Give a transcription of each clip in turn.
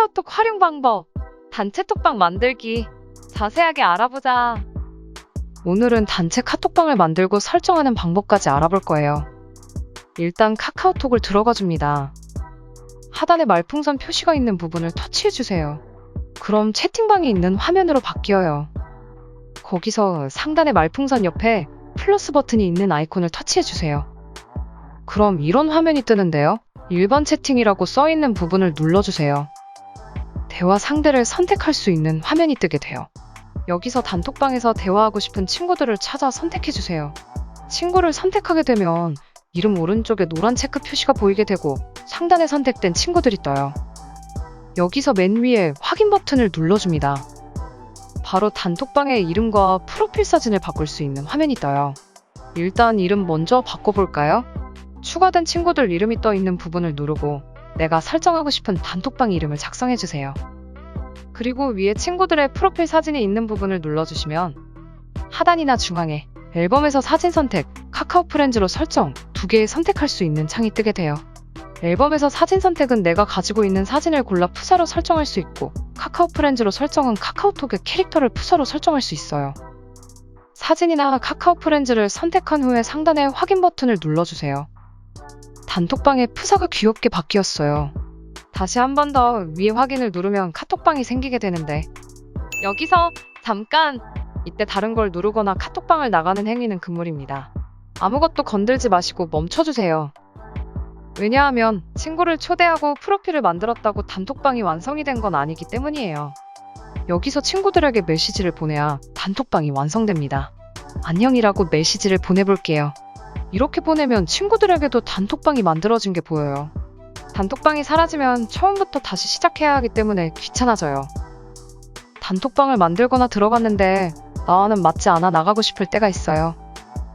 카카오톡 활용 방법, 단체 톡방 만들기 자세하게 알아보자. 오늘은 단체 카톡방을 만들고 설정하는 방법까지 알아볼 거예요. 일단 카카오톡을 들어가 줍니다. 하단에 말풍선 표시가 있는 부분을 터치해 주세요. 그럼 채팅방이 있는 화면으로 바뀌어요. 거기서 상단의 말풍선 옆에 플러스 버튼이 있는 아이콘을 터치해 주세요. 그럼 이런 화면이 뜨는데요. 일반 채팅이라고 써 있는 부분을 눌러주세요. 대화 상대를 선택할 수 있는 화면이 뜨게 돼요. 여기서 단톡방에서 대화하고 싶은 친구들을 찾아 선택해 주세요. 친구를 선택하게 되면 이름 오른쪽에 노란 체크 표시가 보이게 되고 상단에 선택된 친구들이 떠요. 여기서 맨 위에 확인 버튼을 눌러줍니다. 바로 단톡방의 이름과 프로필 사진을 바꿀 수 있는 화면이 떠요. 일단 이름 먼저 바꿔볼까요? 추가된 친구들 이름이 떠 있는 부분을 누르고 내가 설정하고 싶은 단톡방 이름을 작성해주세요. 그리고 위에 친구들의 프로필 사진이 있는 부분을 눌러주시면 하단이나 중앙에 앨범에서 사진 선택, 카카오 프렌즈로 설정 두 개의 선택할 수 있는 창이 뜨게 돼요. 앨범에서 사진 선택은 내가 가지고 있는 사진을 골라 푸사로 설정할 수 있고 카카오 프렌즈로 설정은 카카오톡의 캐릭터를 푸사로 설정할 수 있어요. 사진이나 카카오 프렌즈를 선택한 후에 상단에 확인 버튼을 눌러주세요. 단톡방에 푸사가 귀엽게 바뀌었어요. 다시 한 번 더 위에 확인을 누르면 카톡방이 생기게 되는데 여기서 잠깐 이때 다른 걸 누르거나 카톡방을 나가는 행위는 금물입니다. 아무것도 건들지 마시고 멈춰주세요. 왜냐하면 친구를 초대하고 프로필을 만들었다고 단톡방이 완성이 된 건 아니기 때문이에요. 여기서 친구들에게 메시지를 보내야 단톡방이 완성됩니다. 안녕이라고 메시지를 보내볼게요. 이렇게 보내면 친구들에게도 단톡방이 만들어진 게 보여요. 단톡방이 사라지면 처음부터 다시 시작해야 하기 때문에 귀찮아져요. 단톡방을 만들거나 들어갔는데 나와는 맞지 않아 나가고 싶을 때가 있어요.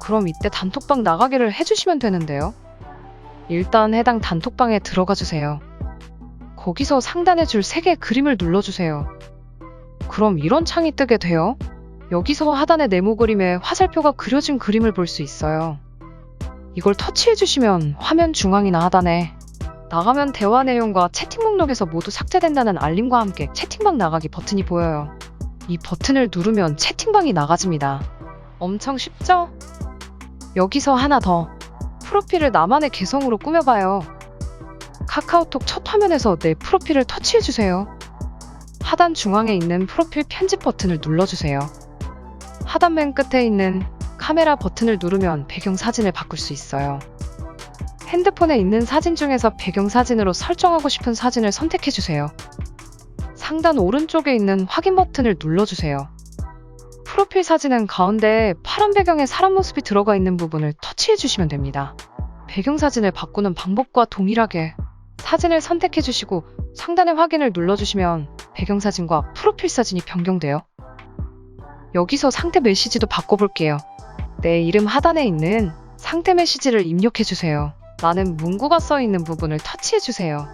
그럼 이때 단톡방 나가기를 해주시면 되는데요. 일단 해당 단톡방에 들어가 주세요. 거기서 상단에 줄 3개의 그림을 눌러주세요. 그럼 이런 창이 뜨게 돼요. 여기서 하단의 네모 그림에 화살표가 그려진 그림을 볼 수 있어요. 이걸 터치해 주시면 화면 중앙이나 하단에 나가면 대화 내용과 채팅 목록에서 모두 삭제된다는 알림과 함께 채팅방 나가기 버튼이 보여요. 이 버튼을 누르면 채팅방이 나가집니다. 엄청 쉽죠? 여기서 하나 더. 프로필을 나만의 개성으로 꾸며봐요. 카카오톡 첫 화면에서 내 프로필을 터치해주세요. 하단 중앙에 있는 프로필 편집 버튼을 눌러주세요. 하단 맨 끝에 있는 카메라 버튼을 누르면 배경 사진을 바꿀 수 있어요. 핸드폰에 있는 사진 중에서 배경 사진으로 설정하고 싶은 사진을 선택해주세요. 상단 오른쪽에 있는 확인 버튼을 눌러주세요. 프로필 사진은 가운데 파란 배경에 사람 모습이 들어가 있는 부분을 터치해주시면 됩니다. 배경 사진을 바꾸는 방법과 동일하게 사진을 선택해주시고 상단의 확인을 눌러주시면 배경 사진과 프로필 사진이 변경돼요. 여기서 상태 메시지도 바꿔볼게요. 내 이름 하단에 있는 상태 메시지를 입력해주세요. 나는 문구가 써 있는 부분을 터치해주세요.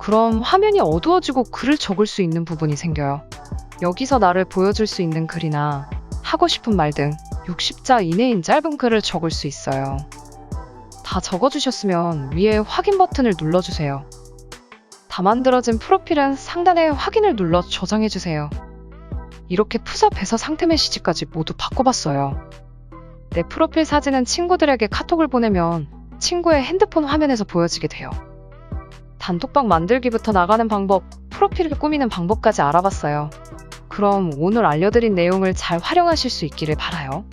그럼 화면이 어두워지고 글을 적을 수 있는 부분이 생겨요. 여기서 나를 보여줄 수 있는 글이나 하고 싶은 말 등 60자 이내인 짧은 글을 적을 수 있어요. 다 적어주셨으면 위에 확인 버튼을 눌러주세요. 다 만들어진 프로필은 상단에 확인을 눌러 저장해주세요. 이렇게 푸삽해서 상태 메시지까지 모두 바꿔봤어요. 내 프로필 사진은 친구들에게 카톡을 보내면 친구의 핸드폰 화면에서 보여지게 돼요. 단톡방 만들기부터 나가는 방법, 프로필을 꾸미는 방법까지 알아봤어요. 그럼 오늘 알려드린 내용을 잘 활용하실 수 있기를 바라요.